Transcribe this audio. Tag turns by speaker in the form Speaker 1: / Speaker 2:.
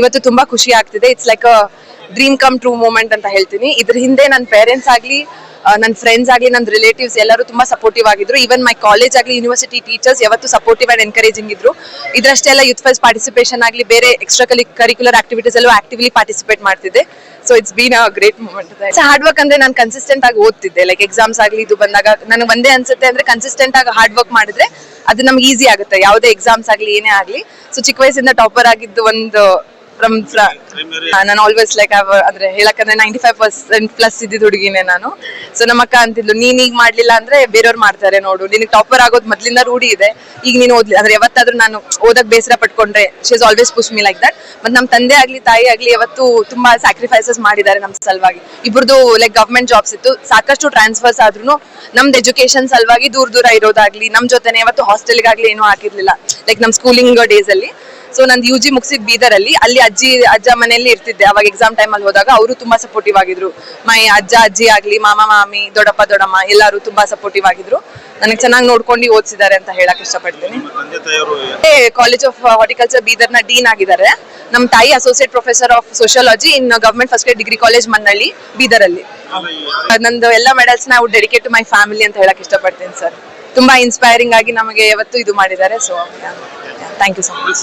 Speaker 1: ಇವತ್ತು ತುಂಬಾ ಖುಷಿ ಆಗ್ತಿದೆ. It's like a dream come true moment ಅಂತ ಹೇಳ್ತೀನಿ. ಇದ್ರ ಹಿಂದೆ ನನ್ನ ಪೇರೆಂಟ್ಸ್ ಆಗ್ಲಿ ನನ್ನ ಫ್ರೆಂಡ್ಸ್ ಆಗಲಿ ನನ್ನ ರಿಲೇಟಿವ್ಸ್ ಎಲ್ಲರೂ ತುಂಬಾ ಸಪೋರ್ಟಿವ್ ಆಗಿದ್ರು. ಈವನ್ ಮೈ ಕಾಲೇಜ್ ಆಗಲಿ ಯೂನಿವರ್ಸಿಟಿ ಟೀಚರ್ಸ್ ಯಾವತ್ತು ಸಪೋರ್ಟಿವ್ ಆ್ಯಂಡ್ ಎನ್ಕರೇಜಿಂಗ್ ಇದ್ರು. ಇದ್ರಷ್ಟೇ ಎಲ್ಲ ಯೂತ್ ಫೆಸ್ಟ್ ಪಾರ್ಟಿಸಿಪೇಷನ್ ಆಗಲಿ, ಬೇರೆ ಎಕ್ಸ್ಟ್ರಾ ಕಲಿ ಕರಿಕ್ಯುಲರ್ ಆಕ್ಟಿವಿಟೀಸ್ ಎಲ್ಲೂ ಆಕ್ಟಿವ್ಲಿ ಪಾರ್ಟಿಸಿಪೇಟ್ ಮಾಡ್ತಿದ್ದೆ so it's been a great moment hard work ಅಂದ್ರೆ ನಾನು ಕನ್ಸಿಸ್ಟೆಂಟ್ ಆಗಿ ಓದ್ತಿದ್ದೆ. ಲೈಕ್ ಎಕ್ಸಾಮ್ಸ್ ಆಗಲಿ, ಇದು ಬಂದಾಗ ನನಗೆ ಒಂದೇ ಅನ್ಸುತ್ತೆ ಅಂದ್ರೆ ಕನ್ಸಿಸ್ಟೆಂಟ್ ಆಗಿ ಹಾರ್ಡ್ ವರ್ಕ್ ಮಾಡಿದ್ರೆ ಅದು ನಮ್ಗೆ ಈಸಿ ಆಗುತ್ತೆ. ಯಾವುದೇ ಎಕ್ಸಾಮ್ಸ್ ಆಗಲಿ, ಏನೇ ಆಗಲಿ. ಸೊ ಚಿಕ್ಕ ವಯಸ್ಸಿಂದ ಟಾಪರ್ ಆಗಿದ್ದು ಒಂದು ಫ್ರಮ್ ನಾನು ಆಲ್ವೇಸ್ ಲೈಕ್ ಅಂದ್ರೆ ಹೇಳಕಂದ್ರೆ ನೈಂಟಿ ಫೈವ್ ಪರ್ಸೆಂಟ್ ಪ್ಲಸ್ ಇದ್ದಿದ್ದು ಹುಡುಗಿನೇ ನಾನು. ಸೊ ನಮ್ಮ ಅಕ್ಕ ಅಂತಿದ್ಲು ನೀನ್ ಈಗ ಮಾಡ್ಲಿಲ್ಲ ಅಂದ್ರೆ ಬೇರೆಯವ್ರು ಮಾಡ್ತಾರೆ ನೋಡು. ನಿನಗೆ ಟಾಪರ್ ಆಗೋದು ಮೊದ್ಲಿಂದ ರೂಢಿ ಇದೆ. ಈಗ ನೀನು ಓದ್ಲಿ ಅಂದ್ರೆ ಯಾವತ್ತಾದ್ರೂ ನಾನು ಓದಕ್ ಬೇಸರ ಪಟ್ಕೊಂಡ್ರೆ she is always push me like that ಮತ್ತೆ ನಮ್ಮ ತಂದೆ ಆಗ್ಲಿ ತಾಯಿ ಆಗ್ಲಿ ಯಾವತ್ತು ತುಂಬಾ ಸ್ಯಾಕ್ರಿಫೈಸಸ್ ಮಾಡಿದ್ದಾರೆ ನಮ್ಮ ಸಲುವಾಗಿ. ಇಬ್ರದ್ದು ಲೈಕ್ ಗವರ್ಮೆಂಟ್ ಜಾಬ್ಸ್ ಇತ್ತು. ಸಾಕಷ್ಟು ಟ್ರಾನ್ಸ್ಫರ್ಸ್ ಆದ್ರೂ ನಮ್ದು ಎಜುಕೇಶನ್ ಸಲುವಾಗಿ ದೂರ ದೂರ ಇರೋದಾಗ್ಲಿ ನಮ್ ಜೊತೆನೆ ಯಾವತ್ತು ಹಾಸ್ಟೆಲ್ಗಾಗ್ಲಿ ಏನೂ ಆಗಿರ್ಲಿಲ್ಲ ಲೈಕ್ ನಮ್ ಸ್ಕೂಲಿಂಗ್ ಡೇಸ್ ಅಲ್ಲಿ. ಸೊ ನಂದು ಯು ಜಿ ಮುಗಿಸಿದ್ ಬೀದರಲ್ಲಿ ಅಲ್ಲಿ ಅಜ್ಜಿ ಅಜ್ಜ ಮನೆಯಲ್ಲಿ ಇರ್ತಿದ್ದೆ. ಅವಾಗ ಎಕ್ಸಾಮ್ ಟೈಮ್ ಅಲ್ಲಿ ಹೋದಾಗ ಅವರು ತುಂಬಾ ಸಪೋರ್ಟಿವ್ ಆಗಿದ್ರು. ಮೈ ಅಜ್ಜ ಅಜ್ಜಿ ಆಗ್ಲಿ ಮಾಮ ಮಾಮಿ ದೊಡ್ಡಪ್ಪ ದೊಡ್ಡಮ್ಮ ಎಲ್ಲರೂ ತುಂಬಾ ಸಪೋರ್ಟಿವ್ ಆಗಿದ್ರು. ನನಗೆ ಚೆನ್ನಾಗಿ ನೋಡ್ಕೊಂಡು ಓದಿಸಿದ್ದಾರೆ ಅಂತ ಹೇಳಕ್ ಇಷ್ಟಪಡ್ತೀನಿ. ಕಾಲೇಜ್ ಆಫ್ ಹಾರ್ಟಿಕಲ್ಚರ್ ಬೀದರ್ನ ಡೀನ್ ಆಗಿದ್ದಾರೆ. ನಮ್ಮ ತಾಯಿ associate professor of sociology in government first grade degree college Mannalli ಬೀದರಲ್ಲಿ. ನಂದು ಎಲ್ಲ ಮೆಡಲ್ಸ್ ನಾವು ಡೆಡಿಕೇಟ್ ಟು ಮೈ ಫ್ಯಾಮಿಲಿ ಅಂತ ಹೇಳಕ್ ಇಷ್ಟಪಡ್ತೀನಿ ಸರ್ ತುಂಬಾ ಇನ್ಸ್ಪೈರಿಂಗ್ ಆಗಿ ನಮಗೆ ಯಾವತ್ತು ಇದು ಮಾಡಿದ್ದಾರೆ so thank you so much